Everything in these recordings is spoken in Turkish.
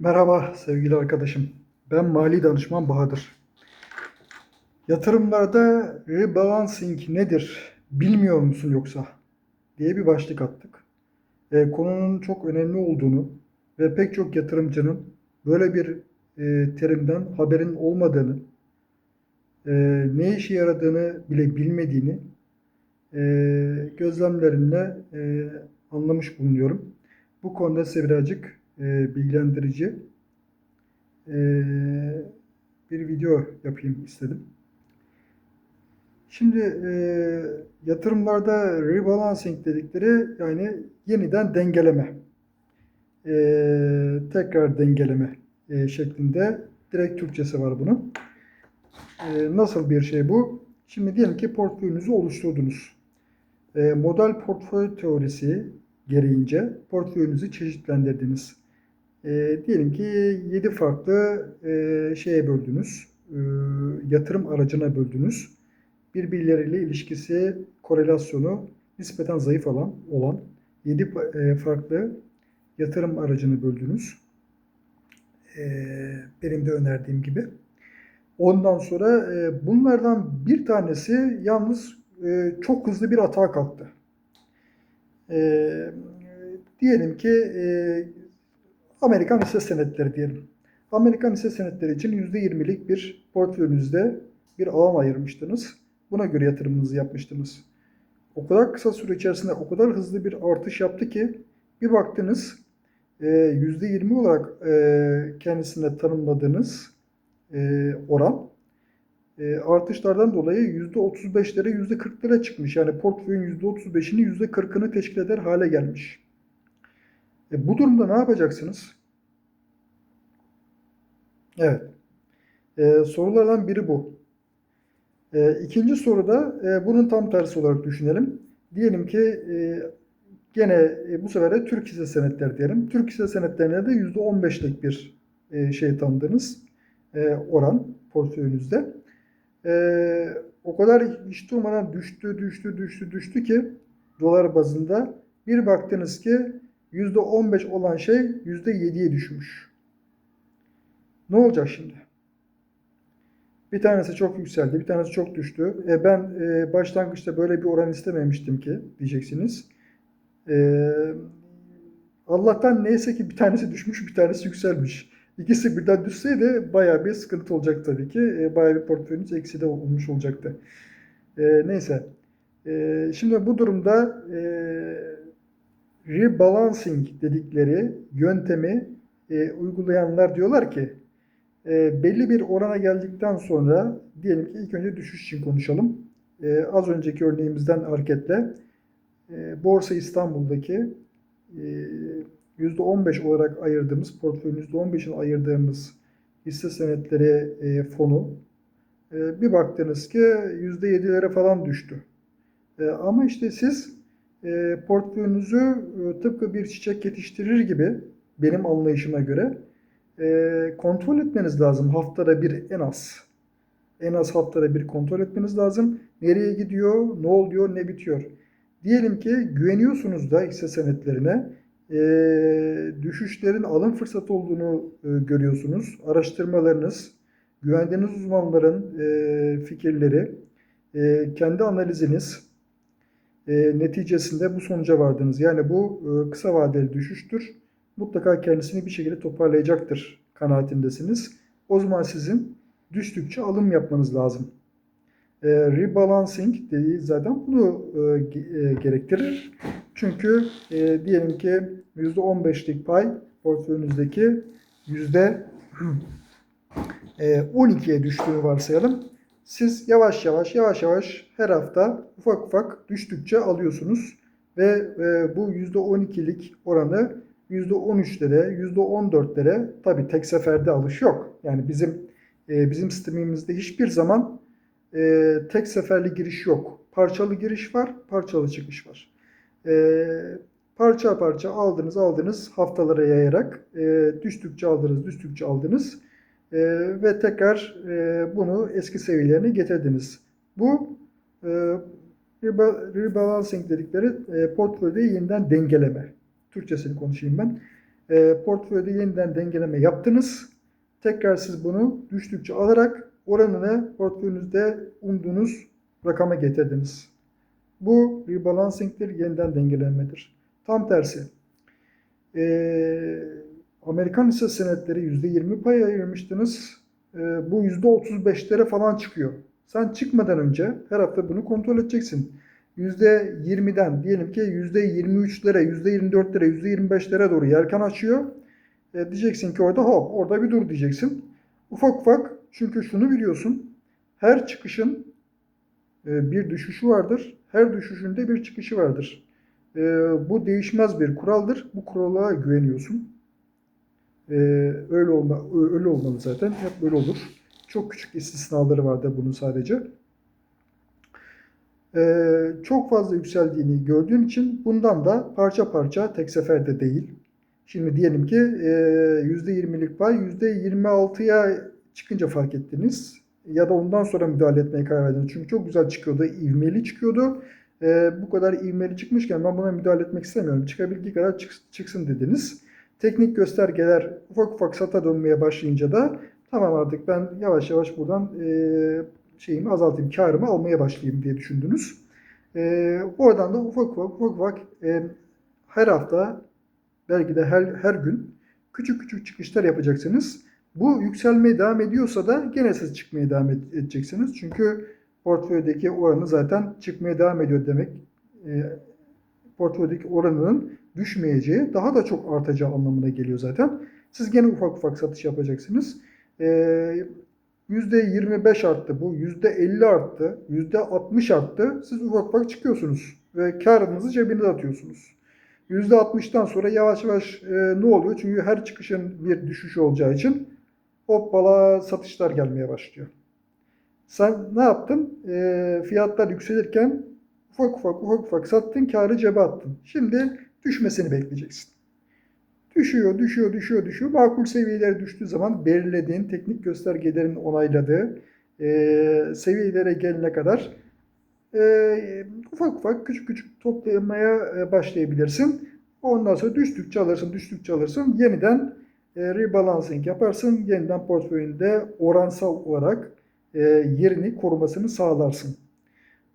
Merhaba sevgili arkadaşım. Ben mali danışman Bahadır. Yatırımlarda rebalancing nedir bilmiyor musun yoksa diye bir başlık attık. E, konunun çok önemli olduğunu ve pek çok yatırımcının böyle bir e, terimden haberin olmadığını, e, ne işe yaradığını bile bilmediğini e, gözlemlerimle e, anlamış bulunuyorum. Bu konuda size birazcık e, bilgilendirici e, bir video yapayım istedim. Şimdi e, yatırımlarda rebalancing dedikleri yani yeniden dengeleme, e, tekrar dengeleme e, şeklinde direkt Türkçesi var bunun. E, nasıl bir şey bu? Şimdi diyelim ki portföyünüzü oluşturdunuz. E, model portföy teorisi gereğince portföyünüzü çeşitlendirdiniz. E, diyelim ki 7 farklı e, şeye böldünüz. E, yatırım aracına böldünüz. Birbirleriyle ilişkisi, korelasyonu nispeten zayıf olan, olan 7 e, farklı yatırım aracını böldünüz. E, benim de önerdiğim gibi. Ondan sonra e, bunlardan bir tanesi yalnız e, çok hızlı bir atağa kalktı. E, diyelim ki e, Amerikan hisse senetleri diyelim. Amerikan hisse senetleri için %20'lik bir portföyünüzde bir alan ayırmıştınız. Buna göre yatırımınızı yapmıştınız. O kadar kısa süre içerisinde o kadar hızlı bir artış yaptı ki bir baktınız e, %20 olarak e, kendisine tanımladığınız e, oran e, artışlardan dolayı %35'lere %40'lara çıkmış. Yani portföyün %35'ini %40'ını teşkil eder hale gelmiş. E, bu durumda ne yapacaksınız? Evet. E, sorulardan biri bu. E, ikinci soruda e, bunun tam tersi olarak düşünelim. Diyelim ki e, gene e, bu sefer de Türk hisse senetleri diyelim. Türk hisse senetlerine de %15'lik bir e, şey tanıdınız. E, oran portföyünüzde. E, o kadar hiç durmadan düştü, düştü, düştü, düştü ki dolar bazında bir baktınız ki %15 olan şey %7'ye düşmüş. Ne olacak şimdi? Bir tanesi çok yükseldi, bir tanesi çok düştü. E ben e, başlangıçta böyle bir oran istememiştim ki diyeceksiniz. E, Allah'tan neyse ki bir tanesi düşmüş, bir tanesi yükselmiş. İkisi birden düşseydi bayağı bir sıkıntı olacak tabii ki. E, bayağı bir portföyünüz ekside olmuş olacaktı. E, neyse. E, şimdi bu durumda e, rebalancing dedikleri yöntemi e, uygulayanlar diyorlar ki e, belli bir orana geldikten sonra diyelim ki ilk önce düşüş için konuşalım. E, az önceki örneğimizden hareketle e, Borsa İstanbul'daki e, %15 olarak ayırdığımız, portföyün %15'ini ayırdığımız hisse senetleri e, fonu e, bir baktınız ki %7'lere falan düştü. E, ama işte siz e, portföyünüzü e, tıpkı bir çiçek yetiştirir gibi benim anlayışıma göre e, kontrol etmeniz lazım haftada bir en az. En az haftada bir kontrol etmeniz lazım. Nereye gidiyor, ne oluyor, ne bitiyor. Diyelim ki güveniyorsunuz da hisse senetlerine e, düşüşlerin alım fırsatı olduğunu e, görüyorsunuz. Araştırmalarınız, güvendiğiniz uzmanların e, fikirleri, e, kendi analiziniz e, neticesinde bu sonuca vardınız. Yani bu e, kısa vadeli düşüştür. Mutlaka kendisini bir şekilde toparlayacaktır kanaatindesiniz. O zaman sizin düştükçe alım yapmanız lazım. E, rebalancing dediği zaten bunu e, e, gerektirir. Çünkü e, diyelim ki %15'lik pay portföyünüzdeki yüzde 12'ye düştüğünü varsayalım. Siz yavaş yavaş yavaş yavaş her hafta ufak ufak düştükçe alıyorsunuz ve e, bu %12'lik oranı %13'lere, %14'lere tabi tek seferde alış yok. Yani bizim e, bizim sistemimizde hiçbir zaman e, tek seferli giriş yok. Parçalı giriş var, parçalı çıkış var. E, parça parça aldınız aldınız haftalara yayarak e, düştükçe aldınız düştükçe aldınız e, ve tekrar e, bunu eski seviyelerine getirdiniz. Bu e, rebalancing dedikleri e, portföyde yeniden dengeleme. Türkçesini konuşayım ben. E, portföyde yeniden dengeleme yaptınız. Tekrar siz bunu düştükçe alarak oranını portföyünüzde umduğunuz rakama getirdiniz. Bu rebalancing'dir, yeniden dengelemedir. Tam tersi. Ee, Amerikan hisse senetleri %20 pay ayırmıştınız. Ee, bu %35'lere falan çıkıyor. Sen çıkmadan önce her hafta bunu kontrol edeceksin. %20'den diyelim ki %23'lere, %24'lere, %25'lere doğru yelken açıyor. E, diyeceksin ki orada hop orada bir dur diyeceksin. Ufak ufak çünkü şunu biliyorsun. Her çıkışın e, bir düşüşü vardır. Her düşüşünde bir çıkışı vardır. E, bu değişmez bir kuraldır. Bu kurala güveniyorsun. E, öyle olma öyle olmalı zaten. Hep böyle olur. Çok küçük istisnaları vardır bunun sadece. E, çok fazla yükseldiğini gördüğün için bundan da parça parça tek seferde değil. Şimdi diyelim ki e, %20'lik pay %26'ya çıkınca fark ettiniz. Ya da ondan sonra müdahale etmeye karar verdiniz. Çünkü çok güzel çıkıyordu, ivmeli çıkıyordu. E, bu kadar ivmeli çıkmışken ben buna müdahale etmek istemiyorum. Çıkabildiği kadar çık- çıksın dediniz. Teknik göstergeler ufak ufak sata dönmeye başlayınca da tamam artık ben yavaş yavaş buradan e, şeyimi azaltayım, karımı almaya başlayayım diye düşündünüz. E, oradan da ufak ufak ufak ufak e, her hafta belki de her, her gün küçük küçük çıkışlar yapacaksınız. Bu yükselmeye devam ediyorsa da gene siz çıkmaya devam ed- edeceksiniz. Çünkü portföydeki oranı zaten çıkmaya devam ediyor demek. E, portföydeki oranının düşmeyeceği, daha da çok artacağı anlamına geliyor zaten. Siz gene ufak ufak satış yapacaksınız. E, %25 arttı bu, %50 arttı, %60 arttı. Siz ufak ufak çıkıyorsunuz ve karınızı cebinize atıyorsunuz. %60'tan sonra yavaş yavaş e, ne oluyor? Çünkü her çıkışın bir düşüş olacağı için hoppala satışlar gelmeye başlıyor. Sen ne yaptın? E, fiyatlar yükselirken ufak ufak ufak ufak sattın, karı cebe attın. Şimdi düşmesini bekleyeceksin. Düşüyor, düşüyor, düşüyor, düşüyor. Makul seviyelere düştüğü zaman belirlediğin teknik göstergelerin onayladığı e, seviyelere gelene kadar e, ufak ufak küçük küçük toplamaya başlayabilirsin. Ondan sonra düştükçe alırsın, düştükçe alırsın. Yeniden e, rebalancing yaparsın. Yeniden portföyünde oransal olarak e, yerini korumasını sağlarsın.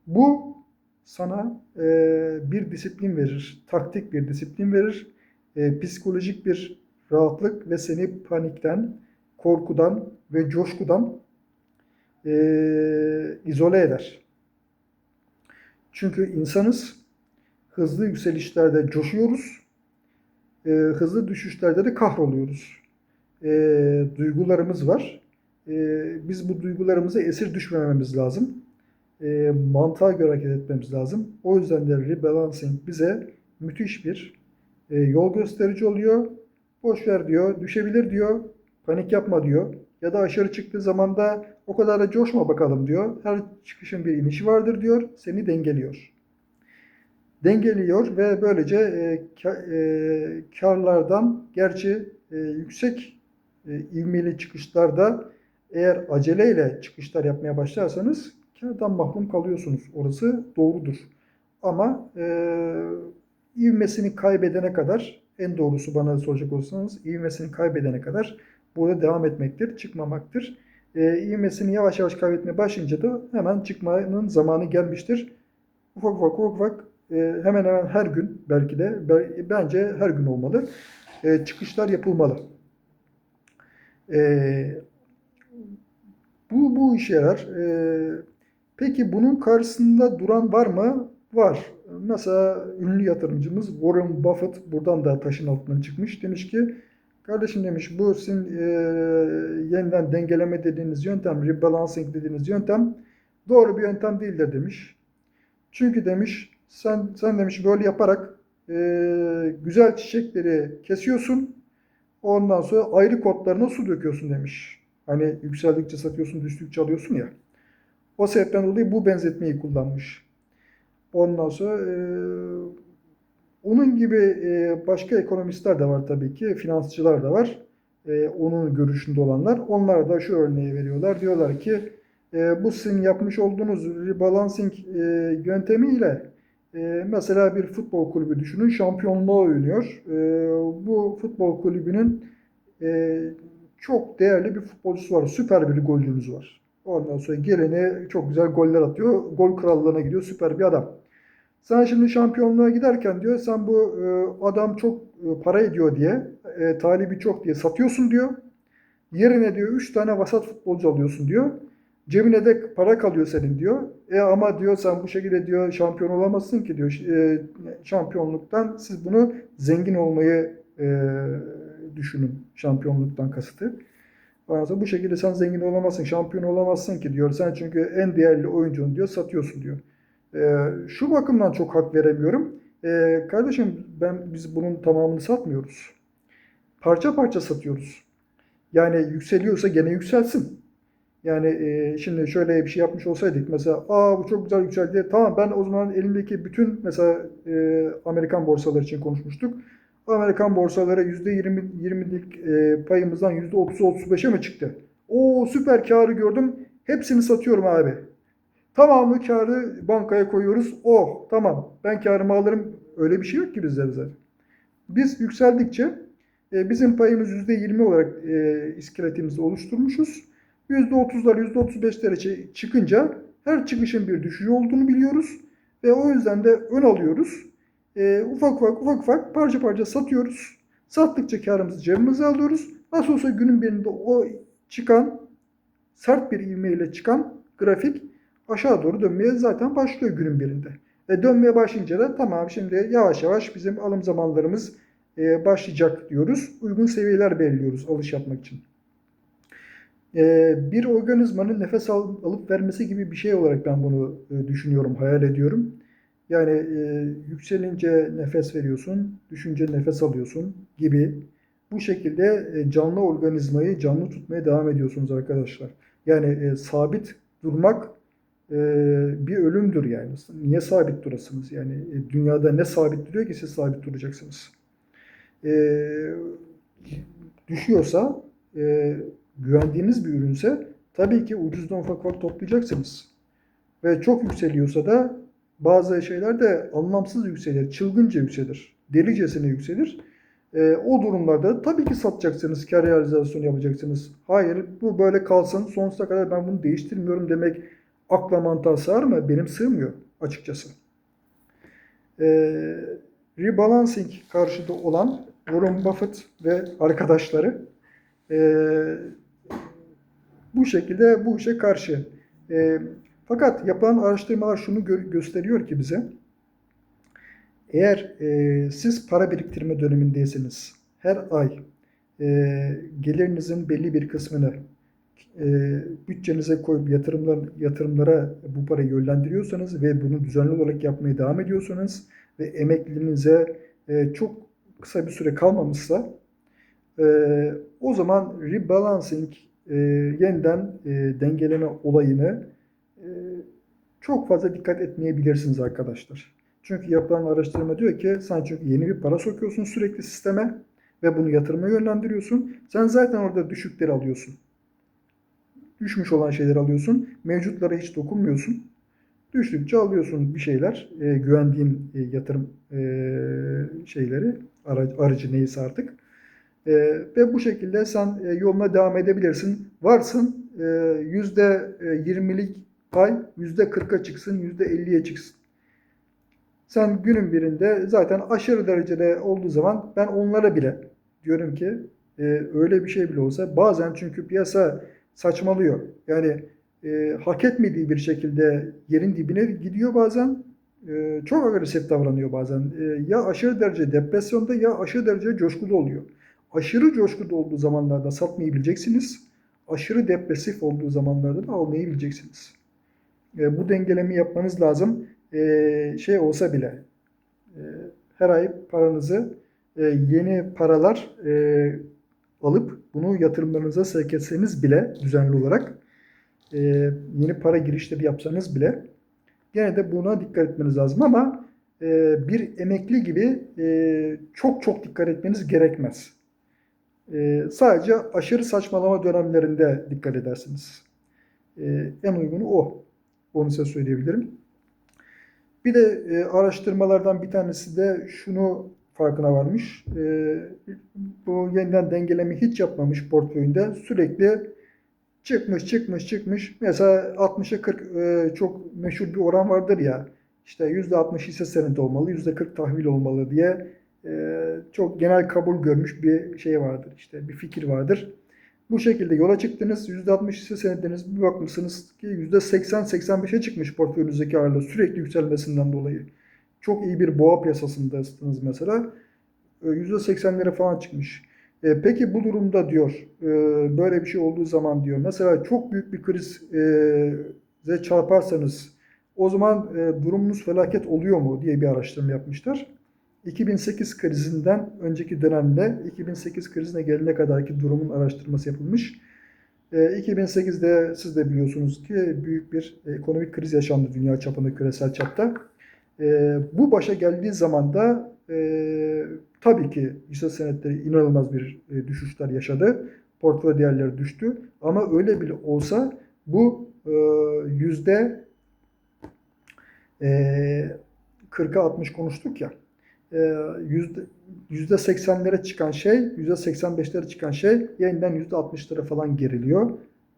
Bu sana e, bir disiplin verir, taktik bir disiplin verir, e, psikolojik bir rahatlık ve seni panikten, korkudan ve coşkudan e, izole eder. Çünkü insanız, hızlı yükselişlerde coşuyoruz, e, hızlı düşüşlerde de kahroluyoruz. E, duygularımız var. E, biz bu duygularımıza esir düşmememiz lazım. E, mantığa göre hareket etmemiz lazım. O yüzden de rebalancing bize müthiş bir e, yol gösterici oluyor. Boş ver diyor, düşebilir diyor, panik yapma diyor. Ya da aşırı çıktığı zaman da o kadar da coşma bakalım diyor. Her çıkışın bir inişi vardır diyor. Seni dengeliyor. Dengeliyor ve böylece e, e, karlardan gerçi e, yüksek e, ivmeli çıkışlarda eğer aceleyle çıkışlar yapmaya başlarsanız kardan mahrum kalıyorsunuz. Orası doğrudur. Ama e, ivmesini kaybedene kadar en doğrusu bana soracak olursanız ivmesini kaybedene kadar burada devam etmektir, çıkmamaktır. E, ivmesini yavaş yavaş kaybetmeye başlayınca da hemen çıkmanın zamanı gelmiştir. Ufak ufak ufak ufak e, hemen hemen her gün belki de be- bence her gün olmalı. E, çıkışlar yapılmalı. E, bu bu işe yarar. E, peki bunun karşısında duran var mı? Var. Mesela ünlü yatırımcımız Warren Buffett buradan da taşın altından çıkmış. Demiş ki kardeşim demiş bu sizin e, yeniden dengeleme dediğiniz yöntem, rebalancing dediğiniz yöntem doğru bir yöntem değildir demiş. Çünkü demiş sen sen demiş böyle yaparak e, güzel çiçekleri kesiyorsun. Ondan sonra ayrı kotlarına su döküyorsun demiş. Hani yükseldikçe satıyorsun, düştükçe alıyorsun ya. O sebepten dolayı bu benzetmeyi kullanmış. Ondan sonra e, onun gibi e, başka ekonomistler de var tabii ki, finansçılar da var. E, onun görüşünde olanlar. Onlar da şu örneği veriyorlar. Diyorlar ki e, bu sizin yapmış olduğunuz rebalancing e, yöntemiyle E, mesela bir futbol kulübü düşünün, şampiyonluğa oynuyor. E, bu futbol kulübünün e, çok değerli bir futbolcusu var. Süper bir golcümüz var. Ondan sonra geleni çok güzel goller atıyor. Gol krallığına gidiyor. Süper bir adam. Sen şimdi şampiyonluğa giderken diyor sen bu e, adam çok e, para ediyor diye e, talibi çok diye satıyorsun diyor. Yerine diyor 3 tane vasat futbolcu alıyorsun diyor. Cebine de para kalıyor senin diyor. E ama diyor sen bu şekilde diyor şampiyon olamazsın ki diyor. E, şampiyonluktan siz bunu zengin olmayı e, düşünün. Şampiyonluktan kasıtı. Ondan bu şekilde sen zengin olamazsın, şampiyon olamazsın ki diyor. Sen çünkü en değerli oyuncun diyor, satıyorsun diyor. Ee, şu bakımdan çok hak veremiyorum. Ee, kardeşim ben biz bunun tamamını satmıyoruz. Parça parça satıyoruz. Yani yükseliyorsa gene yükselsin. Yani e, şimdi şöyle bir şey yapmış olsaydık mesela aa bu çok güzel yükseldi. Tamam ben o zaman elimdeki bütün mesela e, Amerikan borsaları için konuşmuştuk. Amerikan borsaları %20 20'lik e, payımızdan %30-35'e mi çıktı? Oo süper karı gördüm. Hepsini satıyorum abi. Tamamı karı bankaya koyuyoruz. Oh tamam ben karımı alırım. Öyle bir şey yok ki bizde zaten. Biz yükseldikçe e, bizim payımız %20 olarak e, iskeletimizi oluşturmuşuz. %30'lar %35'lere çıkınca her çıkışın bir düşüş olduğunu biliyoruz. Ve o yüzden de ön alıyoruz. E, ufak ufak ufak ufak parça parça satıyoruz. Sattıkça karımızı cebimize alıyoruz. Nasıl olsa günün birinde o çıkan sert bir ivmeyle çıkan grafik aşağı doğru dönmeye zaten başlıyor günün birinde. E dönmeye başlayınca da tamam şimdi yavaş yavaş bizim alım zamanlarımız e, başlayacak diyoruz. Uygun seviyeler belirliyoruz alış yapmak için. E, bir organizmanın nefes al, alıp vermesi gibi bir şey olarak ben bunu e, düşünüyorum, hayal ediyorum. Yani e, yükselince nefes veriyorsun, düşünce nefes alıyorsun gibi. Bu şekilde e, canlı organizmayı canlı tutmaya devam ediyorsunuz arkadaşlar. Yani e, sabit durmak e, bir ölümdür yani. Niye sabit durasınız? Yani e, dünyada ne sabit duruyor ki siz sabit duracaksınız? E, düşüyorsa, e, güvendiğiniz bir ürünse tabii ki ucuzdan ufak ufak toplayacaksınız. Ve çok yükseliyorsa da bazı şeyler de anlamsız yükselir, çılgınca yükselir, delicesine yükselir. E, o durumlarda tabii ki satacaksınız, kar realizasyonu yapacaksınız. Hayır bu böyle kalsın sonsuza kadar ben bunu değiştirmiyorum demek akla mantığa sığar mı? Benim sığmıyor açıkçası. E, rebalancing karşıda olan Warren Buffett ve arkadaşları e, bu şekilde bu işe karşı. E, fakat yapılan araştırmalar şunu gö- gösteriyor ki bize. Eğer e, siz para biriktirme dönemindeyseniz her ay e, gelirinizin belli bir kısmını e, bütçenize koyup yatırımlar, yatırımlara bu parayı yönlendiriyorsanız ve bunu düzenli olarak yapmaya devam ediyorsanız ve emekliliğinize e, çok kısa bir süre kalmamışsa e, o zaman rebalancing e, yeniden e, dengeleme olayını çok fazla dikkat etmeyebilirsiniz arkadaşlar. Çünkü yapılan araştırma diyor ki sen çünkü yeni bir para sokuyorsun sürekli sisteme ve bunu yatırıma yönlendiriyorsun. Sen zaten orada düşükleri alıyorsun. Düşmüş olan şeyleri alıyorsun. Mevcutlara hiç dokunmuyorsun. Düştükçe alıyorsun bir şeyler. E, güvendiğin e, yatırım e, şeyleri. Aracı, aracı neyse artık. E, ve bu şekilde sen e, yoluna devam edebilirsin. Varsın e, %20'lik pay %40'a çıksın, %50'ye çıksın. Sen günün birinde zaten aşırı derecede olduğu zaman ben onlara bile diyorum ki e, öyle bir şey bile olsa bazen çünkü piyasa saçmalıyor. Yani e, hak etmediği bir şekilde yerin dibine gidiyor bazen. E, çok agresif davranıyor bazen. E, ya aşırı derece depresyonda ya aşırı derece coşkuda oluyor. Aşırı coşkuda olduğu zamanlarda satmayı bileceksiniz. Aşırı depresif olduğu zamanlarda da almayı bileceksiniz. E, bu dengelemi yapmanız lazım. E, şey olsa bile e, her ay paranızı e, yeni paralar e, alıp bunu yatırımlarınıza sevk etseniz bile düzenli olarak e, yeni para girişleri yapsanız bile gene de buna dikkat etmeniz lazım ama e, bir emekli gibi e, çok çok dikkat etmeniz gerekmez. E, sadece aşırı saçmalama dönemlerinde dikkat edersiniz. E, en uygunu o. Onu size söyleyebilirim. Bir de e, araştırmalardan bir tanesi de şunu farkına varmış. E, bu yeniden dengeleme hiç yapmamış portföyünde. Sürekli çıkmış, çıkmış, çıkmış. Mesela 60'a 40 e, çok meşhur bir oran vardır ya. İşte %60 hisse senedi olmalı, %40 tahvil olmalı diye e, çok genel kabul görmüş bir şey vardır. İşte bir fikir vardır. Bu şekilde yola çıktınız. %60 hisse senediniz bir bakmışsınız ki %80-85'e çıkmış portföyünüzdeki ağırlığı sürekli yükselmesinden dolayı. Çok iyi bir boğa piyasasındasınız mesela. E, %80'lere falan çıkmış. E, peki bu durumda diyor e, böyle bir şey olduğu zaman diyor mesela çok büyük bir krize çarparsanız o zaman e, durumunuz felaket oluyor mu diye bir araştırma yapmışlar. 2008 krizinden önceki dönemde 2008 krizine gelene kadarki durumun araştırması yapılmış. E, 2008'de siz de biliyorsunuz ki büyük bir ekonomik kriz yaşandı dünya çapında, küresel çapta. E, bu başa geldiği zaman da e, tabii ki hisse senetleri inanılmaz bir e, düşüşler yaşadı. Portföy değerleri düştü. Ama öyle bile olsa bu e, yüzde e, 40'a 60 konuştuk ya. E, yüzde yüzde 80'lere çıkan şey, yüzde 85'lere çıkan şey yeniden yüzde 60'lara falan geriliyor.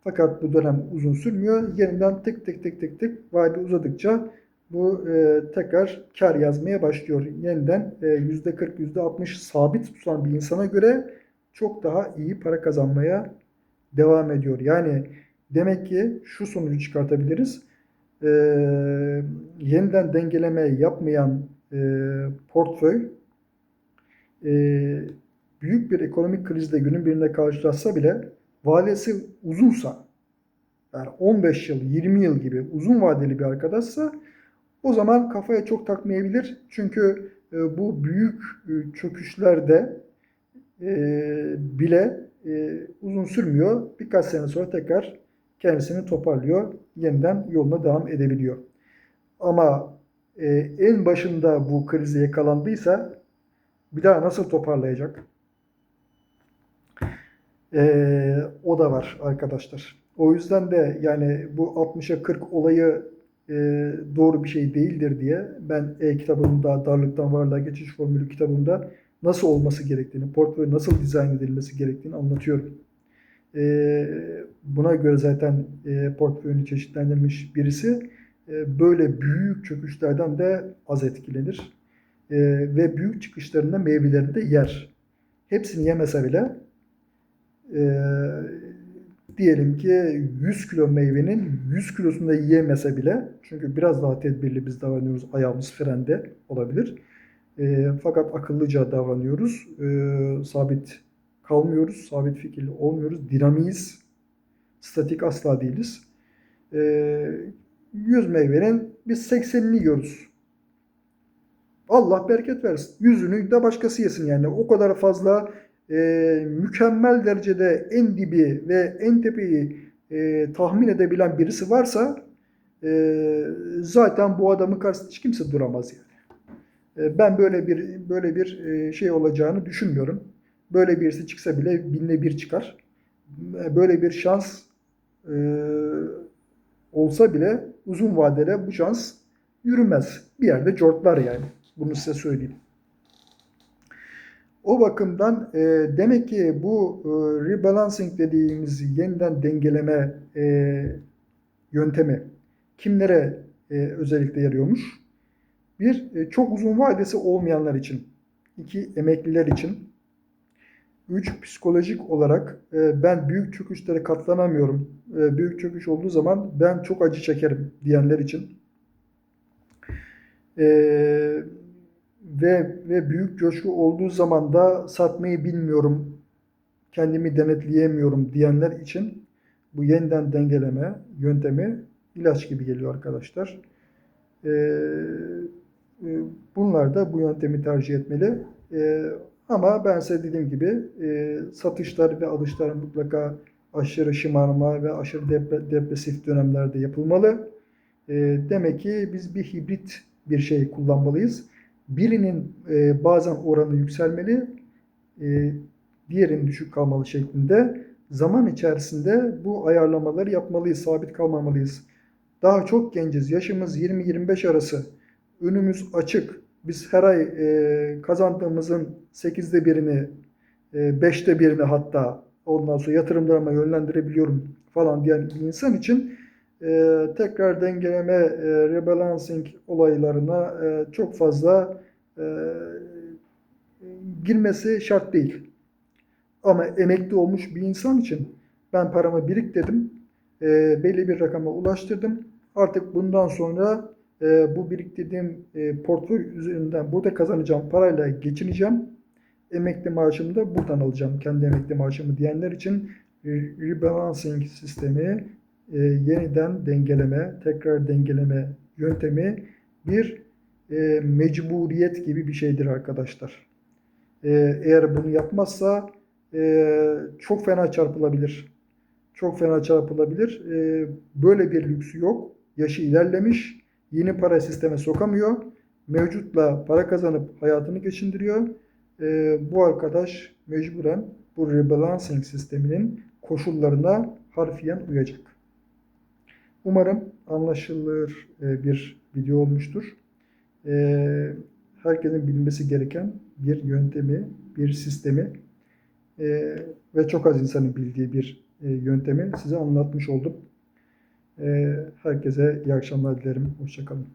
Fakat bu dönem uzun sürmüyor. Yeniden tık tık tık tık tık vade uzadıkça bu e, tekrar kar yazmaya başlıyor. Yeniden e, %40, %60 sabit tutan bir insana göre çok daha iyi para kazanmaya devam ediyor. Yani demek ki şu sonucu çıkartabiliriz. E, yeniden dengeleme yapmayan portföy e, büyük bir ekonomik krizle günün birinde karşılaşsa bile vadesi uzunsa yani 15 yıl, 20 yıl gibi uzun vadeli bir arkadaşsa o zaman kafaya çok takmayabilir. Çünkü e, bu büyük e, çöküşlerde e, bile e, uzun sürmüyor. Birkaç sene sonra tekrar kendisini toparlıyor. Yeniden yoluna devam edebiliyor. Ama e, en başında bu krize yakalandıysa bir daha nasıl toparlayacak? E, o da var arkadaşlar. O yüzden de yani bu 60'a 40 olayı e, doğru bir şey değildir diye ben e-kitabımda Darlıktan Varlığa Geçiş Formülü kitabımda nasıl olması gerektiğini, portföy nasıl dizayn edilmesi gerektiğini anlatıyorum. E, buna göre zaten e, portföyünü çeşitlendirmiş birisi böyle büyük çöküşlerden de az etkilenir. E, ve büyük çıkışlarında meyvelerini de yer. Hepsini yemese bile e, diyelim ki 100 kilo meyvenin 100 kilosunu da yiyemese bile çünkü biraz daha tedbirli biz davranıyoruz ayağımız frende olabilir. E, fakat akıllıca davranıyoruz. E, sabit kalmıyoruz. Sabit fikirli olmuyoruz. Dinamiyiz. Statik asla değiliz. E, 100 meyvenin biz 80'ini yiyoruz. Allah bereket versin. Yüzünü de başkası yesin yani. O kadar fazla e, mükemmel derecede en dibi ve en tepeyi e, tahmin edebilen birisi varsa e, zaten bu adamın karşısında hiç kimse duramaz yani. E, ben böyle bir böyle bir e, şey olacağını düşünmüyorum. Böyle birisi çıksa bile binde bir çıkar. E, böyle bir şans e, olsa bile uzun vadede bu şans yürümez. Bir yerde cortlar yani. Bunu size söyleyeyim. O bakımdan e, demek ki bu e, rebalancing dediğimiz yeniden dengeleme e, yöntemi kimlere e, özellikle yarıyormuş? Bir, e, çok uzun vadesi olmayanlar için. iki emekliler için. Üç, psikolojik olarak e, ben büyük çöküşlere katlanamıyorum. E, büyük çöküş olduğu zaman ben çok acı çekerim diyenler için. Eee ve ve büyük coşku olduğu zaman da satmayı bilmiyorum, kendimi denetleyemiyorum diyenler için bu yeniden dengeleme yöntemi ilaç gibi geliyor arkadaşlar. Ee, e, bunlar da bu yöntemi tercih etmeli. Ee, ama ben size dediğim gibi e, satışlar ve alışlar mutlaka aşırı şımarma ve aşırı depresif dönemlerde yapılmalı. E, demek ki biz bir hibrit bir şey kullanmalıyız birinin e, bazen oranı yükselmeli, e, diğerinin düşük kalmalı şeklinde zaman içerisinde bu ayarlamaları yapmalıyız, sabit kalmamalıyız. Daha çok genciz, yaşımız 20-25 arası. önümüz açık. Biz her ay e, kazandığımızın 8'de birini, e, 5'te birini hatta ondan sonra yatırımlarıma yönlendirebiliyorum falan diyen bir insan için e, tekrar dengeleme, e, rebalancing olaylarına e, çok fazla e, girmesi şart değil. Ama emekli olmuş bir insan için ben paramı biriktirdim, e, belli bir rakama ulaştırdım. Artık bundan sonra e, bu biriktirdiğim e, portföy üzerinden burada kazanacağım parayla geçineceğim. Emekli maaşımı da buradan alacağım. Kendi emekli maaşımı diyenler için e, rebalancing sistemi, e, yeniden dengeleme, tekrar dengeleme yöntemi bir e, mecburiyet gibi bir şeydir arkadaşlar. E, eğer bunu yapmazsa e, çok fena çarpılabilir. Çok fena çarpılabilir. E, böyle bir lüksü yok. Yaşı ilerlemiş. Yeni para sisteme sokamıyor. Mevcutla para kazanıp hayatını geçindiriyor. E, bu arkadaş mecburen bu rebalancing sisteminin koşullarına harfiyen uyacak. Umarım anlaşılır e, bir video olmuştur. E, herkesin bilmesi gereken bir yöntemi, bir sistemi e, ve çok az insanın bildiği bir e, yöntemi size anlatmış oldum. E, herkese iyi akşamlar dilerim. Hoşçakalın.